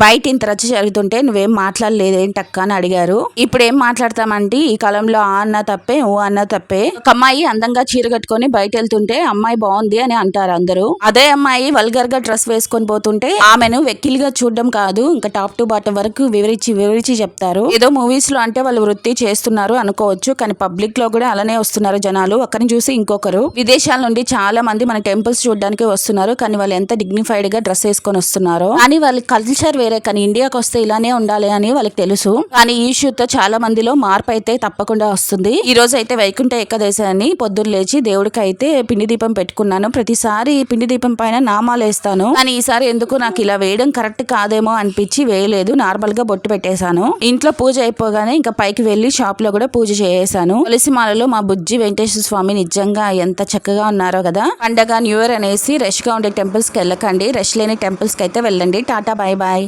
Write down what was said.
బయట ఇంత రచ్చ జరుగుతుంటే నువ్వేం మాట్లాడలేదు ఏంటక్క అని అడిగారు. ఇప్పుడు ఏం మాట్లాడతామంటే ఈ కాలంలో ఆ అన్న తప్పే ఓ అన్న తప్పే. ఒక అమ్మాయి అందంగా చీర కట్టుకొని బయట వెళ్తుంటే అమ్మాయి బాగుంది అని అంటారు అందరూ. అదే అమ్మాయి వల్గర్గా డ్రెస్ వేసుకొని పోతుంటే ఆమెను వెక్కిలిగా చూడడం కాదు ఇంకా టాప్ టు బాటం వరకు వివరించి వివరించి చెప్తారు. ఏదో మూవీస్లో అంటే వాళ్ళు వృత్తి చేస్తున్నారు అనుకోవచ్చు కానీ పబ్లిక్లో కూడా అలానే వస్తున్నారు జనాలు. ఒకరిని చూసి ఇంకొకరు. విదేశాల నుండి చాలా మంది మన టెంపుల్స్ చూడడానికి వస్తున్నారు కానీ వాళ్ళు ఎంత డిగ్నిఫైడ్గా డ్రెస్ వేసుకొని వస్తున్నారు. కానీ వాళ్ళ కల్చర్ వేరే కానీ ఇండియాకి వస్తే ఇలానే ఉండాలి అని వాళ్ళకి తెలుసు. కానీ ఈ ఇష్యూ చాలా మందిలో మార్పు అయితే తప్పకుండా వస్తుంది. ఈ రోజు అయితే వైకుంఠ ఏకాదశి అని పొద్దున్న లేచి దేవుడికి అయితే పిండి దీపం పెట్టుకున్నాను. ప్రతిసారి పిండి దీపం పైన నామాలు వేస్తాను. కానీ ఈసారి ఎందుకు నాకు ఇలా వేయడం కరెక్ట్ కాదేమో అనిపించి వేయలేదు. నార్మల్గా బొట్టు పెట్టేశాను. ఇంట్లో పూజ అయిపోగానే ఇంకా పైకి వెళ్ళి షాప్లో కూడా పూజ చేసేసాను తులసిమాలలో మా బుజ్జి వెంకటేశ్వర స్వామి నిజంగా ఎంత చక్కగా ఉన్నారో కదా. పండగ న్యూ ఇయర్ అనేసి రష్గా ఉండే టెంపుల్స్కి వెళ్ళకండి. రష్ లేని టెంపుల్స్కి అయితే వెళ్ళండి. Tata bye bye